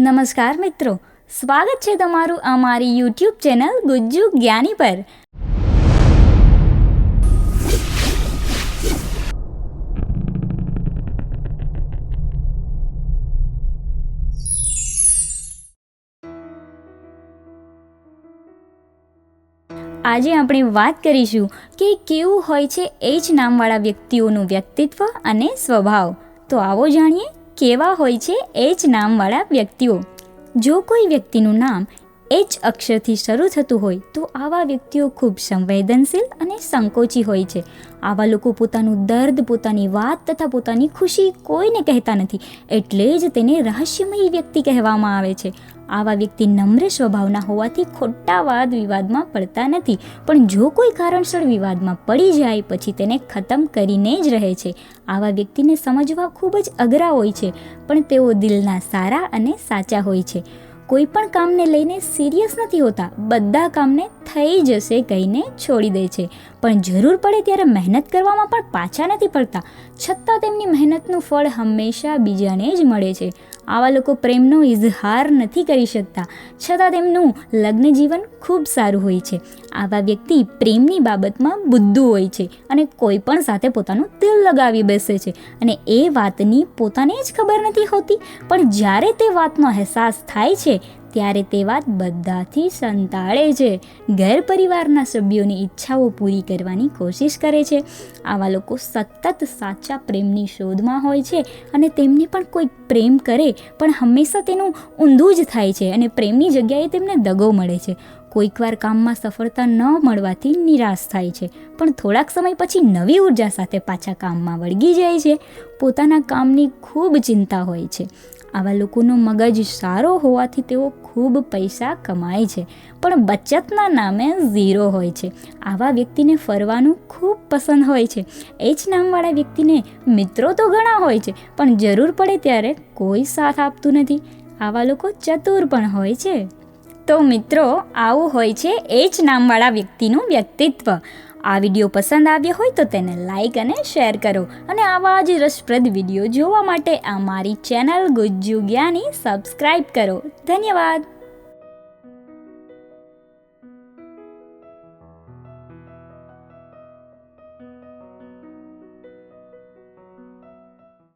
નમસ્કાર મિત્રો. સ્વાગત છે તમારું અમારી યુટ્યુબ ચેનલ ગુજ્જુ જ્ઞાની પર. આજે આપણે વાત કરીશું કે કેવું હોય છે એ જ નામવાળા વ્યક્તિઓનું વ્યક્તિત્વ અને સ્વભાવ. તો આવો જાણીએ કેવા હોય છે એ જ નામવાળા વ્યક્તિઓ. જો કોઈ વ્યક્તિનું નામ એચ અક્ષરથી શરૂ થતું હોય, તો આવા વ્યક્તિઓ ખૂબ સંવેદનશીલ અને સંકોચી હોય છે. આવા લોકો પોતાનું દર્દ, પોતાની વાત તથા પોતાની ખુશી કોઈને કહેતા નથી, એટલે જ તેને રહસ્યમય વ્યક્તિ કહેવામાં આવે છે. આવા વ્યક્તિ નમ્ર સ્વભાવના હોવાથી ખોટા વાદ વિવાદમાં પડતા નથી. પણ જો કોઈ કારણસર વિવાદમાં પડી જાય, પછી તેને ખતમ કરીને જ રહે છે. આવા વ્યક્તિને સમજવા ખૂબ જ અઘરા હોય છે, પણ તેઓ દિલના સારા અને સાચા હોય છે. કોઈ પણ કામને લઈને સિરિયસ નથી હોતા. બધા કામને થઈ જશે કહીને છોડી દે છે. પણ જરૂર પડે ત્યારે મહેનત કરવામાં પણ પાછા નથી પડતા. છતાં તેમની મહેનતનું ફળ હંમેશા બીજાને જ મળે છે. આવા લોકો પ્રેમનો ઇઝહાર નથી કરી શકતા. છતાં તેમનું લગ્ન જીવન ખૂબ સારું હોય છે. આવા વ્યક્તિ પ્રેમની બાબતમાં બુદ્ધુ હોય છે અને કોઈ પણ સાથે પોતાનું દિલ લગાવી બેસે છે. અને એ વાતની પોતાને જ ખબર નથી હોતી. પણ જ્યારે તે વાતનો અહેસાસ થાય છે ત્યારે તે વાત બધાથી સંતાળે છે. ઘર પરિવારના સભ્યોની ઈચ્છાઓ પૂરી કરવાની કોશિશ કરે છે. આવા લોકો સતત સાચા પ્રેમની શોધમાં હોય છે અને તેમને પણ કોઈ પ્રેમ કરે, પણ હંમેશા તેનું ઊંધું જ થાય છે અને પ્રેમની જગ્યાએ તેમને દગો મળે છે. કોઈકવાર કામમાં સફળતા ન મળવાથી નિરાશ થાય છે, પણ થોડાક સમય પછી નવી ઊર્જા સાથે પાછા કામમાં વળગી જાય છે. પોતાના કામની ખૂબ ચિંતા હોય છે. આવા લોકોનો મગજ સારો હોવાથી તેઓ ખૂબ પૈસા કમાય છે, પણ બચતના નામે ઝીરો હોય છે. આવા વ્યક્તિને ફરવાનું ખૂબ પસંદ હોય છે. એ જ નામવાળા વ્યક્તિને મિત્રો તો ઘણા હોય છે, પણ જરૂર પડે ત્યારે કોઈ સાથ આપતું નથી. આવા લોકો ચતુર પણ હોય છે. તો મિત્રો, આવું હોય છે એ જ નામવાળા વ્યક્તિનું વ્યક્તિત્વ. આ વીડિયો પસંદ આવ્યો હોય તો તેને લાઈક અને શેર કરો અને આવા જ રસપ્રદ વીડિયો જોવા માટે અમારી ચેનલ ગુજ્જુ જ્ઞાની સબસ્ક્રાઈબ કરો. ધન્યવાદ.